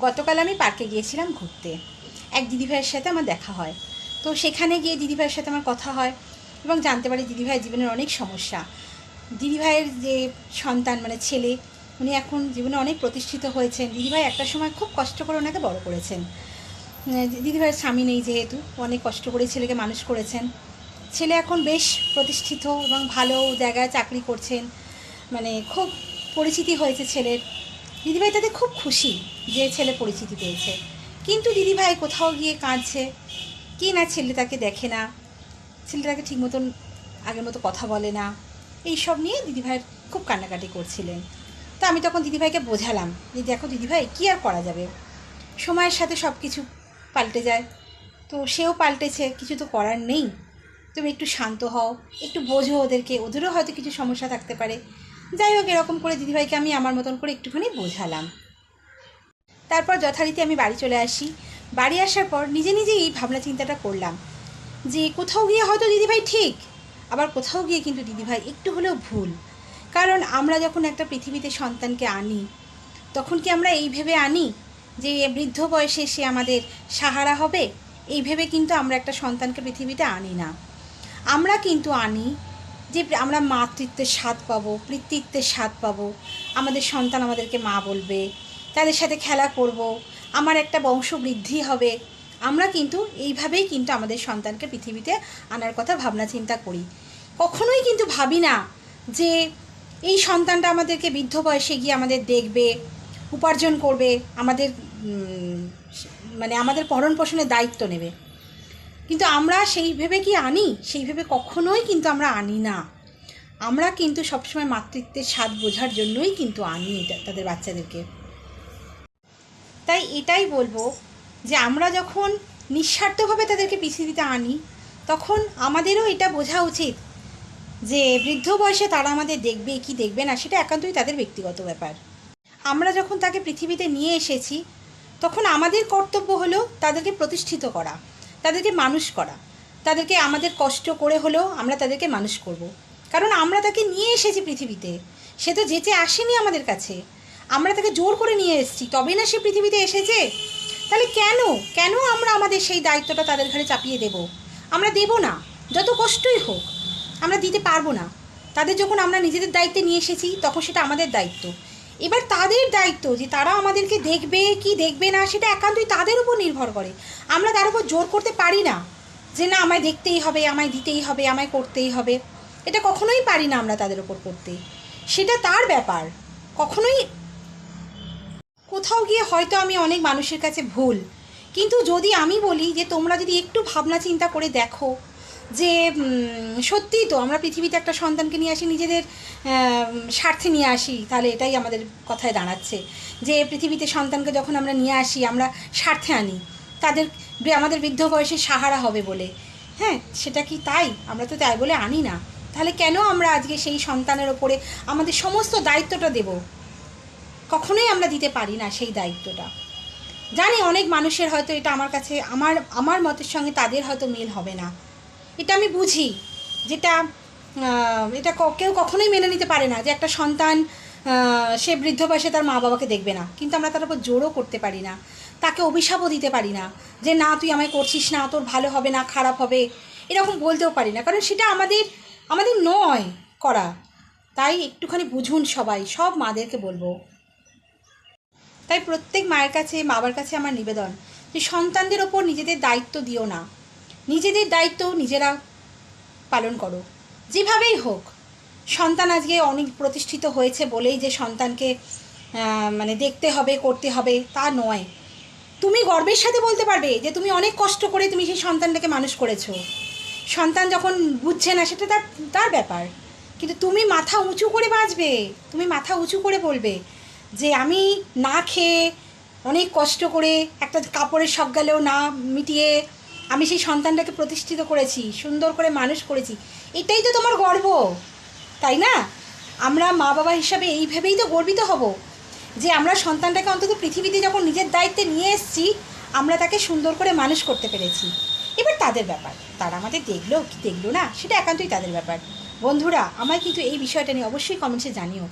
গতকাল আমি পার্কে গিয়েছিলাম ঘুরতে। এক দিদিভাইয়ের সাথে আমার দেখা হয়। তো সেখানে গিয়ে দিদিভাইয়ের সাথে আমার কথা হয় এবং জানতে পারি দিদিভাইয়ের জীবনের অনেক সমস্যা। দিদিভাইয়ের যে সন্তান মানে ছেলে, উনি এখন জীবনে অনেক প্রতিষ্ঠিত হয়েছেন। দিদিভাই একটা সময় খুব কষ্ট করে ওনাকে বড় করেছেন। দিদিভাইয়ের স্বামী নেই যেহেতু, অনেক কষ্ট করে ছেলেকে মানুষ করেছেন। ছেলে এখন বেশ প্রতিষ্ঠিত এবং ভালো জায়গায় চাকরি করছেন। মানে খুব পরিচিতি হয়েছে ছেলের। দিদিভাই তাতে খুব খুশি যে ছেলে পরিচিতি পেয়েছে। কিন্তু দিদিভাই কোথাও গিয়ে কাঁদছে। কি না ছেলে তাকে দেখে না। ছেলে তাকে ঠিক মতন আগের মতো কথা বলে না। এই সব নিয়ে দিদিভাইয়ের খুব কান্নাকাটি করছিলেন। তা আমি তখন দিদিভাইকে বোঝালাম যে দেখো দিদিভাই, কী আর করা যাবে? সময়ের সাথে সব কিছু পাল্টে যায়। তো সেও পাল্টেছে, কিছু তো করার নেই। তুমি একটু শান্ত হও, একটু বোঝো ওদেরকে। ওদেরও হয়তো কিছু সমস্যা থাকতে পারে। যাই হোক, এরকম করে দিদিভাইকে আমি আমার মতন করে একটুখানি বোঝালাম। তারপর যথারীতি আমি বাড়ি চলে আসি। বাড়ি আসার পর নিজে নিজেই এই ভাবনা চিন্তাটা করলাম যে কোথাও গিয়ে হয়তো দিদিভাই ঠিক, আবার কোথাও গিয়ে কিন্তু দিদিভাই একটু হলেও ভুল। কারণ আমরা যখন একটা পৃথিবীতে সন্তানকে আনি, তখন কি আমরা এই ভেবে আনি যে বৃদ্ধ বয়সে সে আমাদের সাহারা হবে? এই ভেবে কিন্তু আমরা একটা সন্তানকে পৃথিবীতে আনি না। আমরা কিন্তু আনি যে আমরা মাতৃত্বের স্বাদ পাবো, পিতৃত্বের স্বাদ পাবো, আমাদের সন্তান আমাদেরকে মা বলবে, তাদের সাথে খেলা করব, আমার একটা বংশ বৃদ্ধি হবে, আমরা কিন্তু এইভাবেই কিন্তু আমাদের সন্তানকে পৃথিবীতে আনার কথা ভাবনা চিন্তা করি। কখনোই কিন্তু ভাবি না যে এই সন্তানটা আমাদেরকে বৃদ্ধ বয়সে গিয়ে আমাদের দেখবে, উপার্জন করবে, আমাদের মানে আমাদের পরণ পোষণের দায়িত্ব নেবে। কিন্তু আমরা সেই ভেবে কি আনি? সেই ভেবে কখনোই কিন্তু আমরা আনি না। আমরা কিন্তু সবসময় মাতৃত্বের স্বাদ বোঝার জন্যই কিন্তু আনি এটা, তাদের বাচ্চাদেরকে। তাই এটাই বলব যে আমরা যখন নিঃস্বার্থভাবে তাদেরকে পৃথিবীতে আনি, তখন আমাদেরও এটা বোঝা উচিত যে বৃদ্ধ বয়সে তারা আমাদের দেখবে, কি দেখবে না, সেটা একান্তই তাদের ব্যক্তিগত ব্যাপার। আমরা যখন তাকে পৃথিবীতে নিয়ে এসেছি, তখন আমাদের কর্তব্য হলো তাদেরকে প্রতিষ্ঠিত করা। তাদেরকে মানুষ করা। তাদেরকে আমাদের কষ্ট করে হলেও আমরা তাদেরকে মানুষ করব। কারণ আমরা তাকে নিয়ে এসেছি পৃথিবীতে। সে তো যেতে আসেনি আমাদের কাছে। আমরা তাকে জোর করে নিয়ে এসেছি। তবেই না সে পৃথিবীতে এসেছে? তাহলে কেন? কেন আমরা আমাদের সেই দায়িত্বটা তাদের ঘাড়ে চাপিয়ে দেব? আমরা দেব না। যত কষ্টই হোক, আমরা দিতে পারব না। তাদের যখন আমরা নিজেদের দায়িত্বে নিয়ে এসেছি, তখন সেটা আমাদের দায়িত্ব। এবার তাদের দায়িত্ব যে তারা আমাদেরকে দেখবে কি দেখবে না, সেটা একান্তই তাদের উপর নির্ভর করে। আমরা তার উপর জোর করতে পারি না যে না, আমায় দেখতেই হবে, আমায় দিতেই হবে, আমায় করতেই হবে। এটা কখনোই পারি না আমরা তাদের উপর করতে। সেটা তার ব্যাপার। কখনোই কোথাও গিয়ে হয়তো আমি অনেক মানুষের কাছে ভুল। কিন্তু যদি আমি বলি যে তোমরা যদি একটু ভাবনা চিন্তা করে দেখো যে সত্যিই তো আমরা পৃথিবীতে একটা সন্তানকে নিয়ে আসি, নিজেদের স্বার্থে নিয়ে আসি, তাহলে এটাই আমাদের কথায় দাঁড়াচ্ছে। যে পৃথিবীতে সন্তানকে যখন আমরা নিয়ে আসি, আমরা স্বার্থে আনি, তাদের, আমাদের বৃদ্ধ বয়সে সাহারা হবে বলে। হ্যাঁ সেটা কি তাই? আমরা তো তাই বলে আনি না। তাহলে কেন আমরা আজকে সেই সন্তানের ওপরে আমাদের সমস্ত দায়িত্বটা দেবো? কখনোই আমরা দিতে পারি না সেই দায়িত্বটা। জানি অনেক মানুষের হয়তো এটা আমার কাছে, আমার আমার মতের সঙ্গে তাদের হয়তো মিল হবে না। এটা আমি বুঝি, যেটা এটা কেউ কখনোই মেনে নিতে পারে না যে একটা সন্তান সে বৃদ্ধ বয়সে তার মা বাবাকে দেখবে না। কিন্তু আমরা তার উপর জোরও করতে পারি না, তাকে অভিশাপও দিতে পারি না, যে না, তুই আমায় করছিস না, তোর ভালো হবে না, খারাপ হবে, এরকম বলতেও পারি না। কারণ সেটা আমাদের আমাদের নয় করা। তাই একটুখানি বুঝুন সবাই, সব মাদেরকে বলব। তাই প্রত্যেক মায়ের কাছে, বাবার কাছে আমার নিবেদন যে সন্তানদের ওপর নিজেদের দায়িত্ব দিও না। নিজেদের দায়িত্ব নিজেরা পালন করো। যেভাবেই হোক, সন্তান আজকে অনেক প্রতিষ্ঠিত হয়েছে বলেই যে সন্তানকে মানে দেখতে হবে, করতে হবে, তা নয়। তুমি গর্বের সাথে বলতে পারবে যে তুমি অনেক কষ্ট করে তুমি সেই সন্তানটাকে মানুষ করেছ। সন্তান যখন বুঝছে না, সেটা তার তার ব্যাপার। কিন্তু তুমি মাথা উঁচু করে বাঁচবে, তুমি মাথা উঁচু করে বলবে যে আমি না খেয়ে অনেক কষ্ট করে একটা কাপড়ের শখ গেলেও না মিটিয়ে আমি সেই সন্তানটাকে প্রতিষ্ঠিত করেছি, সুন্দর করে মানুষ করেছি। এটাই তো তোমার গর্ব, তাই না? আমরা মা বাবা হিসাবে এইভাবেই তো গর্বিত হব যে আমরা সন্তানটাকে অন্তত পৃথিবীতে যখন নিজের দায়িত্বে নিয়ে এসেছি, আমরা তাকে সুন্দর করে মানুষ করতে পেরেছি। এবার তাদের ব্যাপার, তারা আমাদের দেখল কি দেখল না, সেটা একান্তই তাদের ব্যাপার। বন্ধুরা, আমায় কিন্তু এই বিষয়টা নিয়ে অবশ্যই কমেন্টসে জানিও।